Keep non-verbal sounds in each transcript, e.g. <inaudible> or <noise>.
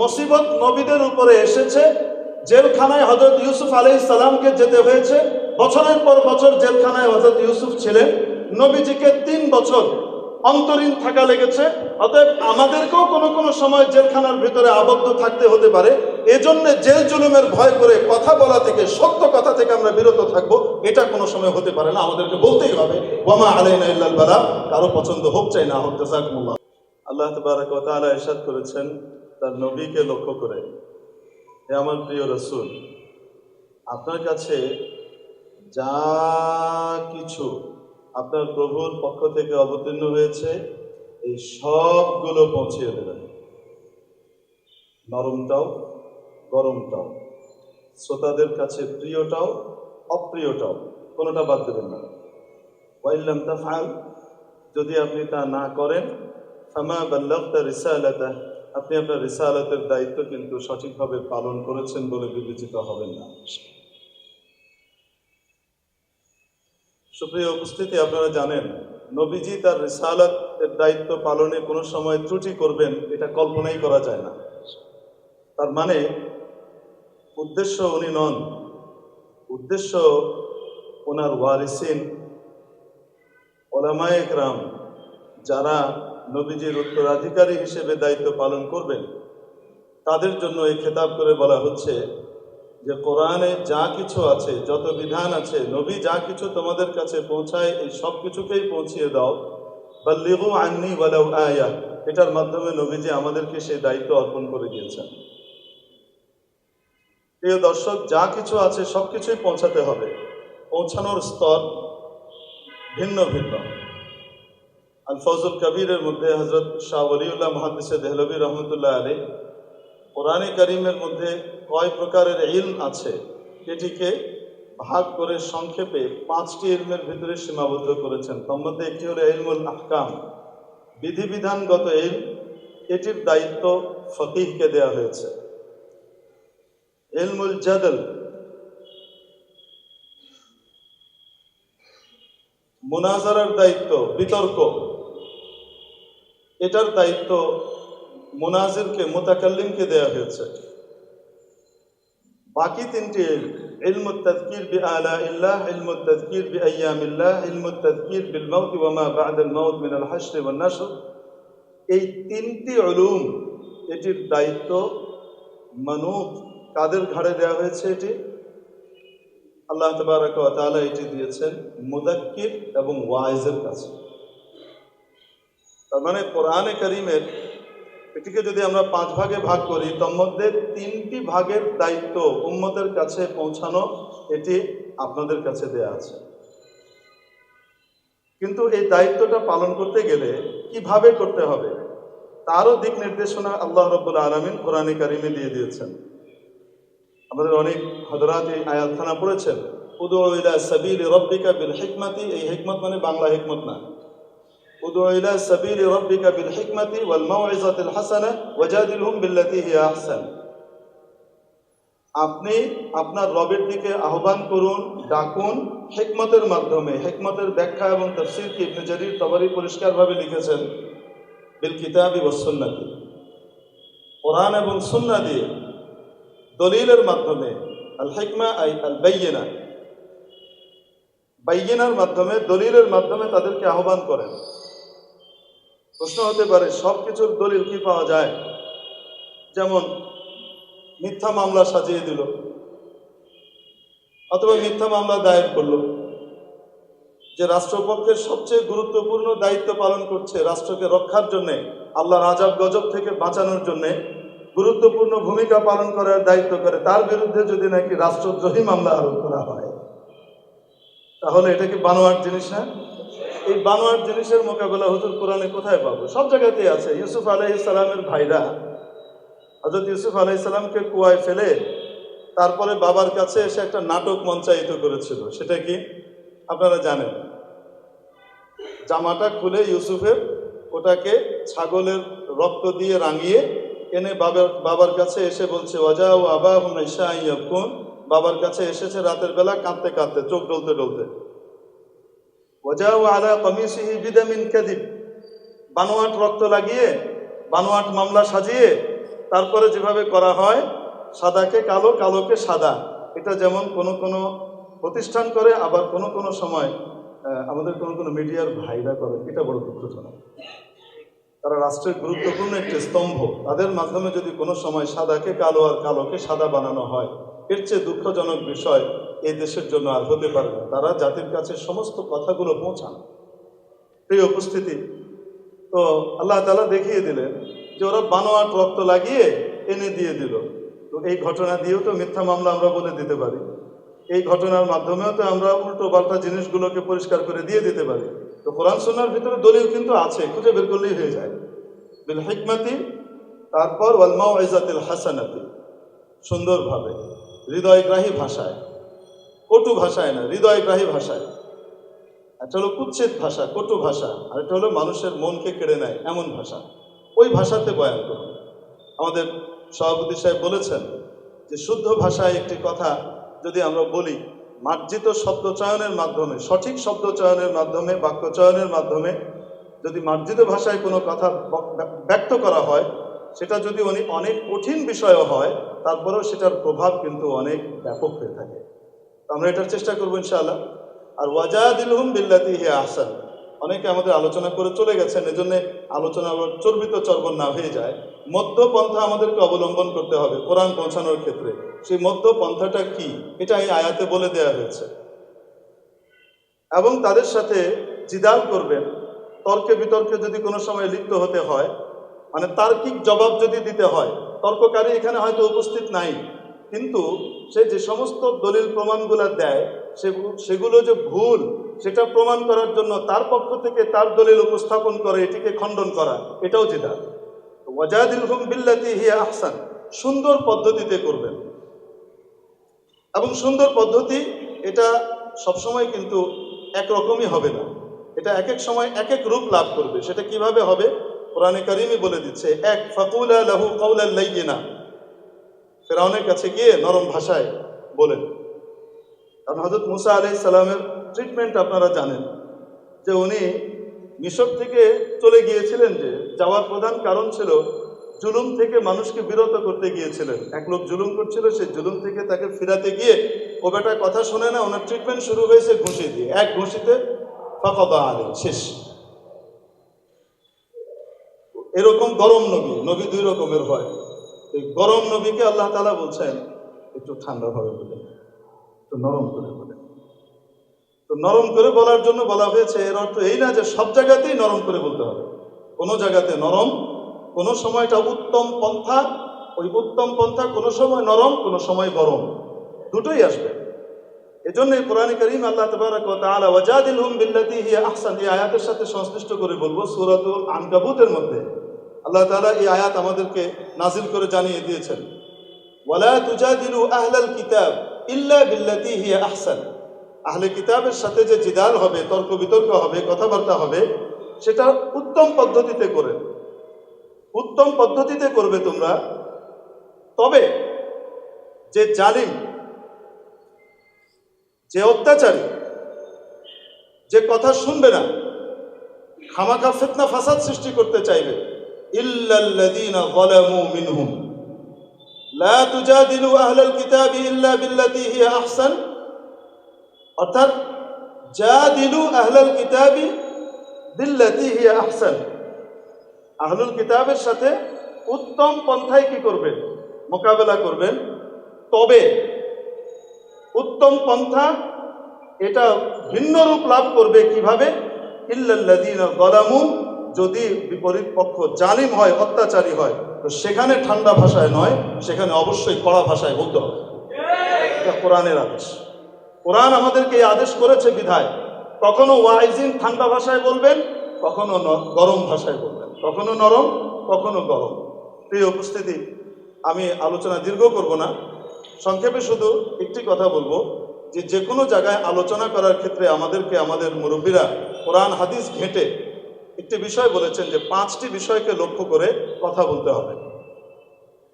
মুসিবত নবীদের উপরে এসেছে। জেলখানায় হজরত ইউসুফ আলাইহিস সালামকে যেতে হয়েছে। বছরের পর বছর জেলখানায় হজরত ইউসুফ ছিলেন। নবীজিকে তিন বছর অন্তরীণ থাকা লেগেছে। অতএব আমাদেরকেও কোনো কোনো সময় জেলখানার ভিতরে আবদ্ধ থাকতে হতে পারে। এজন্য জেল জুলুমের ভয় করে কথা বলা থেকে, সত্য কথা থেকে আমরা বিরত থাকব। এটা কোনো সময় হতে পারে না। আমাদেরকে বলতেই হবে, ওয়ামা আলাইনা ইল্লাল বালা। কারও পছন্দ হোক, চাই না হোক জাযাকুমুল্লাহ আল্লাহ তাবারাক তাআলা ইরশাদ করেছেন তার নবীকে লক্ষ্য করে, হে আমার প্রিয় রসুল, আপনার কাছে যা কিছু আপনার প্রভুর পক্ষ থেকে অবতীর্ণ হয়েছে, এই সবগুলো পৌঁছিয়ে দেবেন। নরমটাও, গরমটাও, শ্রোতাদের কাছে প্রিয়টাও, অপ্রিয়টাও, কোনোটা বাদ দেবেন না। ওয়াইল্লাম তাফআল, যদি আপনি তা না করেন, ফামা বাল্লাগতা রিসালাতা আপনি আপনার রিসালাতের দায়িত্ব কিন্তু সঠিকভাবে পালন করেছেন বলে বিবেচিত হবেন না। সুপ্রিয় উপস্থিতি, আপনারা জানেন, নবীজি তার রিসালাতের দায়িত্ব পালনে কোনো সময় ত্রুটি করবেন এটা কল্পনাই করা যায় না। তার মানে উদ্দেশ্য উনি নন। উদ্দেশ্য ওনার ওয়ারিসিন, ওলামায়ে একরাম যারা নবীজির উত্তরাধিকারী হিসেবে দায়িত্ব পালন করবেন। তাদের জন্য এই খেতাব করে বলা হচ্ছে যে, কোরআনে যা কিছু আছে, যত বিধান আছে, নবী যা কিছু তোমাদের কাছে পৌঁছায়, এই সব কিছুকেই পৌঁছিয়ে দাও। বাল্লিগু আন্নি ওয়ালাউ আয়া। এটার মাধ্যমে নবীজি আমাদেরকে সেই দায়িত্ব অর্পণ করে দিয়েছেন। প্রিয় দর্শক, যা কিছু আছে সব কিছুই পৌঁছাতে হবে। পৌঁছানোর স্তর ভিন্ন ভিন্ন। আল ফজল কবিরের মধ্যে হজরত শাহ ওলিউল্লাহ মহাদিসে দেহলবী রহমতুল্লাহ আলী কোরআনে করিমের মধ্যে কয় প্রকারের ইলম আছে? এটিকে ভাগ করে সংক্ষেপে পাঁচটি ইলমের ভিতরে সীমাবদ্ধ করেছেন। তার মধ্যে একটি হলো ইলমুল আহকাম, বিধিবিধানগত ইলম। এটির দায়িত্ব ফকিহকে দেয়া হয়েছে। ইলমুল জাদল, মোনাজারার দায়িত্ব, বিতর্ক। এটার দায়িত্ব মোনাজিরকে, মোতাকাল্লিমকে দেয়া হয়েছে। বাকি তিনটি ইলমু তাযকির বিআলা ইল্লাহ ইলমু তাযকির বিআইয়ামিল্লাহ ইলমু তাযকির বিল মাউত ওয়া মা বা'দাল মাউত মিনাল হাশর ওয়ান নাশর। এই তিনটি উলুম, এটির দায়িত্ব মানুষ, কাদের ঘাড়ে দেওয়া হয়েছে এটি? আল্লাহ তবারক তাআলা এটি দিয়েছেন মুদাক্কির এবং ওয়াইজের কাছে। তার মানে কোরআনে করিমের এটিকে যদি আমরা পাঁচ ভাগে ভাগ করি, তার মধ্যে তিনটি ভাগের দায়িত্ব উম্মতের কাছে পৌঁছানো, এটি আপনাদের কাছে দেয়া আছে। কিন্তু এই দায়িত্বটা পালন করতে গেলে কীভাবে করতে হবে? তারও দিক নির্দেশনা আল্লাহ রব্বুল আলমিন কোরআনে কারিমে দিয়ে দিয়েছেন। আমাদের অনেক হজরাত এই আয়াতখানা পড়েছেন উদু সাবিল রব্বিকা বিল হিকমাতি এই হিকমত মানে বাংলা হিকমত না। ইলা সাবিল রব্বিকা বিল হিকমাতি ওয়াল মাউইজাতিল হাসানা ওয়াজাদিলহুম বিল্লাতি আপনি আপনার রবের দিকে আহ্বান করুন, ডাকুন হিকমতের মাধ্যমে, হিকমতের ব্যাখ্যা এবং তফসির কি ইবনে জারির তবরি পরিষ্কারভাবে লিখেছেন? বিল কিতাবি ওয়াস সুন্নাতি। কোরআন এবং সুন্নাহ দিয়ে দলিলের মাধ্যমে, আল হিকমা আই আল বাইয়িনা। বাইয়িনার মাধ্যমে, দলিলের মাধ্যমে তাদেরকে আহ্বান করেন। প্রশ্ন হতে পারে সব কিছুর দলিল কি পাওয়া যায়? যেমন, মিথ্যা মামলা সাজিয়ে দিল, অথবা মিথ্যা মামলা দায়ের করল, যে রাষ্ট্রপক্ষের সবচেয়ে গুরুত্বপূর্ণ দায়িত্ব পালন করছে রাষ্ট্রকে রক্ষার জন্যে আল্লাহ রাজাব গজব থেকে বাঁচানোর জন্যে গুরুত্বপূর্ণ ভূমিকা পালন করার দায়িত্ব করে, তার বিরুদ্ধে যদি নাকি রাষ্ট্রদ্রোহী মামলা আরোপ করা হয়, তাহলে এটা কি বানোয়ার জিনিস না? এই বানোয়ার জিনিসের মোকাবেলা হুজুর কোরআনে কোথায় পাবো? সব জায়গাতেই আছে। ইউসুফ আলাহ ইসলামের ভাইরা হজরত ইউসুফ আলাহ ইসলামকে কুয়ায় ফেলে তারপরে বাবার কাছে এসে একটা নাটক মঞ্চায়িত করেছিল। সেটা কি? আপনারা জানেন। জামাটা খুলে ইউসুফের ওটাকে ছাগলের রক্ত দিয়ে রাঙিয়ে এনে বাবার বাবার কাছে এসে বলছে ওয়াজা ও আবা হুনাইশাইয়াকুন বাবার কাছে এসেছে রাতের বেলা কাঁদতে কাঁদতে, চোখ ডলতে ডলতে। ওয়াজা ও আলা কমিসিহি বিদামিন কাদিব বানোয়াট রক্ত লাগিয়ে, বানোয়াট মামলা সাজিয়ে, তারপরে যেভাবে করা হয়, সাদাকে কালো, কালোকে সাদা। এটা যেমন কোনো কোনো প্রতিষ্ঠান করে, আবার কোনো কোনো সময় আমাদের কোনো কোনো মিডিয়ার ভাইরা করে। এটা বড় দুঃখজনক। তারা রাষ্ট্রের গুরুত্বপূর্ণ একটি স্তম্ভ। তাদের মাধ্যমে যদি কোনো সময় সাদাকে কালো আর কালোকে সাদা বানানো হয়, এর চেয়ে দুঃখজনক বিষয় এই দেশের জন্য আর হতে পারে না। তারা জাতির কাছে সমস্ত কথাগুলো পৌঁছান। এই উপস্থিতি, তো আল্লাহ তালা দেখিয়ে দিলেন যে ওরা বানোয়াট রক্ত লাগিয়ে এনে দিয়ে দিল। তো এই ঘটনা দিয়েও তো মিথ্যা মামলা আমরা বলে দিতে পারি। এই ঘটনার মাধ্যমেও তো আমরা উল্টো পাল্টা জিনিসগুলোকে পরিষ্কার করে দিয়ে দিতে পারি। তো কোরআন সোনার ভিতরে দলিল কিন্তু আছে, খুঁজে বের করলেই হয়ে যায়। বিল হিকমাতি, তারপর ওয়ালমাও ইজাতিল হাসানাতি, সুন্দরভাবে, হৃদয়গ্রাহী ভাষায়। কটু ভাষায় না, হৃদয়গ্রাহী ভাষায়। একটা হলো কুচ্ছেদ ভাষা, কটু ভাষা, আর একটা হলো মানুষের মনকে কেড়ে নেয় এমন ভাষা। ওই ভাষাতে বয়ান করুন। আমাদের সভাপতি সাহেব বলেছেন যে, শুদ্ধ ভাষায় একটি কথা যদি আমরা বলি, মার্জিত শব্দ চয়নের মাধ্যমে, সঠিক শব্দ চয়নের মাধ্যমে বাক্য চয়নের মাধ্যমে যদি মার্জিত ভাষায় কোনো কথা ব্যক্ত করা হয়, সেটা যদি অনেক অনেক কঠিন বিষয়ও হয়, তারপরেও সেটার প্রভাব কিন্তু অনেক ব্যাপক হয়ে থাকে। আমরা এটার চেষ্টা করব ইনশাআল্লাহ। আর ওয়াজাদিলহুম বিল্লাতি হে আহসান। অনেকে আমাদের আলোচনা করে চলে গেছেন, এজন্য আলোচনা চর্বিত চর্বণ না হয়ে যায়। মধ্যপন্থা আমাদেরকে অবলম্বন করতে হবে কোরআন পৌঁছানোর ক্ষেত্রে। সেই মধ্যপন্থাটা কি? এটা এই আয়াতে বলে দেয়া হয়েছে। এবং তাদের সাথে জিদাল করবেন। তর্কে বিতর্কে যদি কোনো সময় লিপ্ত হতে হয় মানে তার্কিক জবাব যদি দিতে হয়, তর্ককারী এখানে হয়তো উপস্থিত নাই। কিন্তু সে যে সমস্ত দলিল প্রমাণগুলো দেয়, সেগু- সেগুলো যে ভুল, সেটা প্রমাণ করার জন্য তার পক্ষ থেকে তার দলিল উপস্থাপন করে, এটিকে খণ্ডন করা, এটাও যেটা ওয়াজাদিল হুম বিল্লাতি হিয়া আহসান, সুন্দর পদ্ধতিতে করবেন। এবং সুন্দর পদ্ধতি, এটা সবসময় কিন্তু একরকমই হবে না। এটা এক এক সময় এক এক রূপ লাভ করবে। সেটা কীভাবে হবে? কোরআনে কারিমই বলে দিচ্ছে, এক ফাকুলা লাহু কাউলাল লাইয়িনা। ফেরাউনের কাছে গিয়ে নরম ভাষায় বলেন। কারণ হজরত মুসা আলাইহিস সালামের ট্রিটমেন্ট আপনারা জানেন, যে উনি মিশর থেকে চলে গিয়েছিলেন যে, যাওয়ার প্রধান কারণ ছিল জুলুম থেকে মানুষকে বিরত করতে গিয়েছিলেন। এক লোক জুলুম করছিল সেই জুলুম থেকে তাকে ফিরাতে গিয়ে ও বেটা কথা শোনে না, ওনার ট্রিটমেন্ট শুরু হয়েছে ঘুষি দিয়ে। এক ঘুষিতে ফাঁকা আলে, শেষ। এরকম গরম নবী নবী দুই রকমের হয়। এই গরম নবীকে আল্লাহ তালা বলছেন, একটু ঠান্ডাভাবে বলেন একটু নরম করে বলে। তো নরম করে বলার জন্য বলা হয়েছে, এর অর্থ এই না যে সব জায়গাতেই নরম করে বলতে হবে। কোনো জায়গাতে নরম, কোনো সময়টা উত্তম পন্থা, ওই উত্তম পন্থা কোনো সময় নরম, কোনো সময় গরম, দুটোই আসবে। এজন্য এই কোরআন করিম আল্লাহ তবারক ওয়া তাআলা ওয়াজাদিলহুম বিল্লাতি হিয়া আহসান, এই আয়াতের সাথে সংশ্লিষ্ট করে বলব, সূরাতুল আনকাবুতের মধ্যে। আল্লাহ তাআলা এই আয়াত আমাদেরকে নাজিল করে জানিয়ে দিয়েছেন। ওয়ালা তুজাদিলু আহলাল কিতাব ইল্লা বিল্লাতি আহসান। আহলে কিতাবের সাথে যে জিদাল হবে, তর্ক বিতর্ক হবে, কথাবার্তা হবে, সেটা উত্তম পদ্ধতিতে করে। উত্তম পদ্ধতিতে করবে তোমরা। তবে যে জালিম, যে অত্যাচারী, যে কথা শুনবে না, খামাখা ফিতনা, ফাসাদ সৃষ্টি করতে চাইবে ইল্লাল্লাযীনা যালামু মিনহুম। লা তুজাদিলু আহলাল কিতাবি ইল্লা বিল্লাতী হিয়া আহসান। অর্থাৎ, জাদিলু আহলাল কিতাবি বিল্লাতী হিয়া আহসান। আহলুল কিতাবের সাথে উত্তম পন্থায় কি করবেন? মোকাবেলা করবেন। তবে উত্তম পন্থা এটা ভিন্ন রূপ লাভ করবে কীভাবে? ইল্লাল্লাযীনা যালামু যদি বিপরীত পক্ষ জালিম হয়, অত্যাচারী হয়, তো সেখানে ঠান্ডা ভাষায় নয়, সেখানে অবশ্যই কড়া ভাষায় বলতে হবে। কোরআনের আদেশ। কোরআন আমাদেরকে এই আদেশ করেছে বিধায়। কখনো ওয়াইজিন ঠান্ডা ভাষায় বলবেন, কখনো গরম ভাষায় বলবেন। কখনো নরম, কখনো গরম। প্রিয় উপস্থিতি, আমি আলোচনা দীর্ঘ করব না। সংক্ষেপে শুধু একটি কথা বলব, যে যে কোনো জায়গায় আলোচনা করার ক্ষেত্রে আমাদেরকে, আমাদের মুরব্বীরা কোরআন, হাদিস ঘেঁটে একটি বিষয় বলেছেন যে পাঁচটি বিষয়কে লক্ষ্য করে কথা বলতে হবে।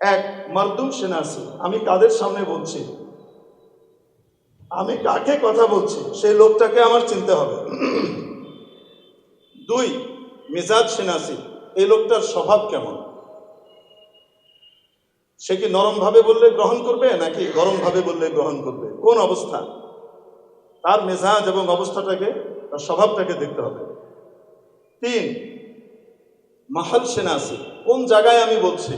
এক, মার্দুম সেনাসি, আমি কাদের সামনে বলছি? আমি কাকে কথা বলছি? সেই লোকটাকে আমার চিনতে হবে। <clears throat> দুই, মিজাজ সেনাসি, এই লোকটার স্বভাব কেমন? সে কি নরম ভাবে বললে গ্রহণ করবে, নাকি গরম ভাবে বললে গ্রহণ করবে? কোন অবস্থা? তার মেজাজ এবং অবস্থাটাকে, তার স্বভাবটাকে দেখতে হবে। তিন মাহাল সেনাসি কোন জায়গায় আমি বলছি?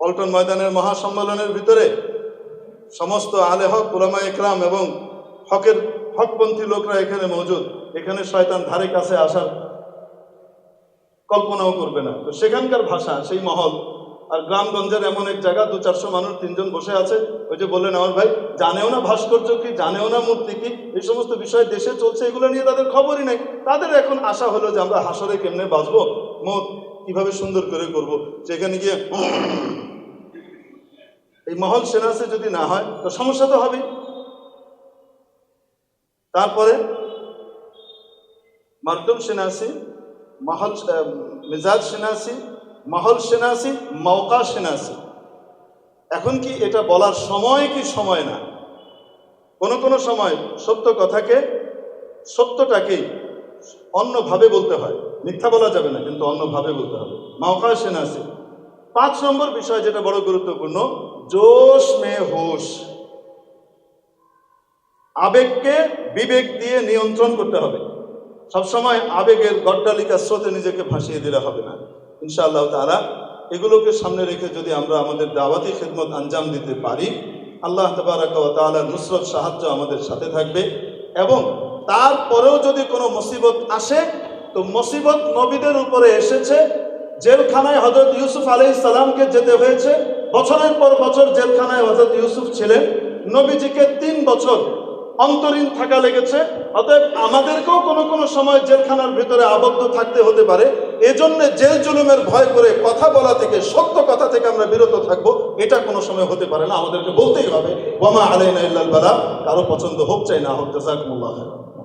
পল্টন ময়দানের মহাসম্মেলনের ভিতরে সমস্ত আলে হক ইকরাম এবং হকের হকপন্থী লোকরা এখানে মজুদ। এখানে শয়তান ধারে কাছে আসার কল্পনাও করবে না। তো সেখানকার ভাষা, সেই মহল, আর গ্রামগঞ্জের এমন এক জায়গা দু চারশো মানুষ, তিনজন বসে আছে। ওই যে বললেন আমার ভাই জানেও না ভাস্কর্য কি, জানেও না মূর্তি কি, এই সমস্ত বিষয় দেশে চলছে, এগুলো নিয়ে তাদের খবরই নেই। তাদের এখন আশা হলো যে আমরা হাসরে কেমনে বাঁচবো মত কীভাবে সুন্দর করে করব, সেখানে গিয়ে এই মহল সেনাসে যদি না হয়, তো সমস্যা তো হবেই। তারপরে মার্দুম সেনাসি, মহল মিজাজ সেনাসি, মহল সেনাসি মৌকা সেনাসি। এখন কি এটা বলার সময় কি সময় না? কোন কোন সময় সত্য কথাকে সত্যটাকেই অন্যভাবে বলতে হয়। মিথ্যা বলা যাবে না, কিন্তু অন্যভাবে বলতে হবে। মাওকা সেনাসি পাঁচ নম্বর বিষয় যেটা বড় গুরুত্বপূর্ণ, জোশ মে হোশ। আবেগকে বিবেক দিয়ে নিয়ন্ত্রণ করতে হবে। সবসময় আবেগের গড্ডালিকা স্রোতে নিজেকে ভাসিয়ে দিলে হবে না। ইনশাআল্লাহ তারা এগুলোকে সামনে রেখে যদি আমরা আমাদের দাওয়াতি খেদমত আঞ্জাম দিতে পারি, আল্লাহ তালা নুসরত, সাহায্য আমাদের সাথে থাকবে এবং তারপরেও যদি কোনো মুসিবত আসে, তো মুসিবত নবীদের উপরে এসেছে, জেলখানায় হজরত ইউসুফ আলাই সালামকে যেতে হয়েছে, বছরের পর বছর জেলখানায় হজরত ইউসুফ ছিলেন, নবীজিকে তিন বছর অন্তরীণ থাকা লেগেছে। অতএব আমাদেরকেও কোনো কোনো সময় জেলখানার ভিতরে আবদ্ধ থাকতে হতে পারে। এজন্য জেল জুলুমের ভয় করে কথা বলা থেকে, সত্য কথা থেকে আমরা বিরত থাকব। এটা কোনো সময় হতে পারে না। আমাদেরকে বলতেই হবে ওমা আলাইনা ইল্লাল বালা। কারও পছন্দ হোক, চাই না হোক খাইরান।